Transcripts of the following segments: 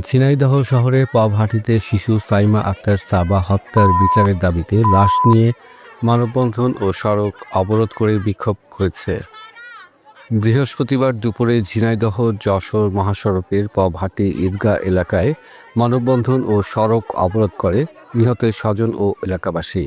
ঝিনাইদহ শহরের পবহাটিতে শিশু সাইমা আক্তার সাবা হত্যার বিচারের দাবিতে লাশ নিয়ে মানববন্ধন ও সড়ক অবরোধ করে বিক্ষোভ হয়েছে বৃহস্পতিবার দুপুরে ঝিনাইদহ যশোর মহাসড়কের পবহাটি ঈদগাহ এলাকায় মানববন্ধন ও সড়ক অবরোধ করে নিহতের স্বজন ও এলাকাবাসী।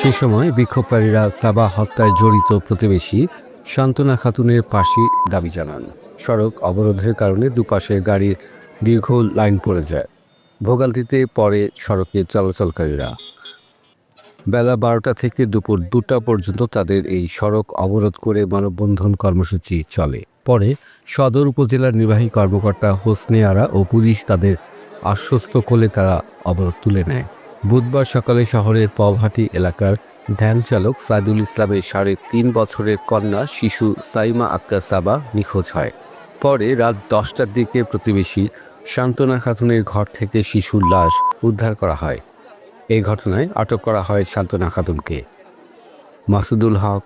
সে সময় বিক্ষোভকারীরা সাবা হত্যায় জড়িত প্রতিবেশী শান্তনা খাতুনের পাশে দাবি জানান। সড়ক অবরোধের কারণে দুপাশের গাড়ির দীর্ঘ লাইন পড়ে যায়। ভোগান্তিতে পড়ে সড়কে চলাচলকারীরা। বেলা বারোটা থেকে দুপুর দুটা পর্যন্ত তাদের এই সড়ক অবরোধ করে মানববন্ধন কর্মসূচি চলে। পরে সদর উপজেলার নির্বাহী কর্মকর্তা হোসনে আরা ও পুলিশ তাদের আশ্বস্ত করলে তারা অবরোধ তুলে নেয়। বুধবার সকালে শহরের পবহাটি এলাকার ধ্যান চালক সাইদুল ইসলামের সাড়ে তিন বছরের কন্যা শিশু সাইমা আক্তার সাবা নিখোঁজ হয়। পরে রাত দশটার দিকে প্রতিবেশী শান্তনা খাতুনের ঘর থেকে শিশুর লাশ উদ্ধার করা হয়। এই ঘটনায় আটক করা হয় শান্তনা খাতুনকে। Masudul Haque,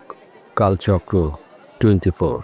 Kalchakra twenty four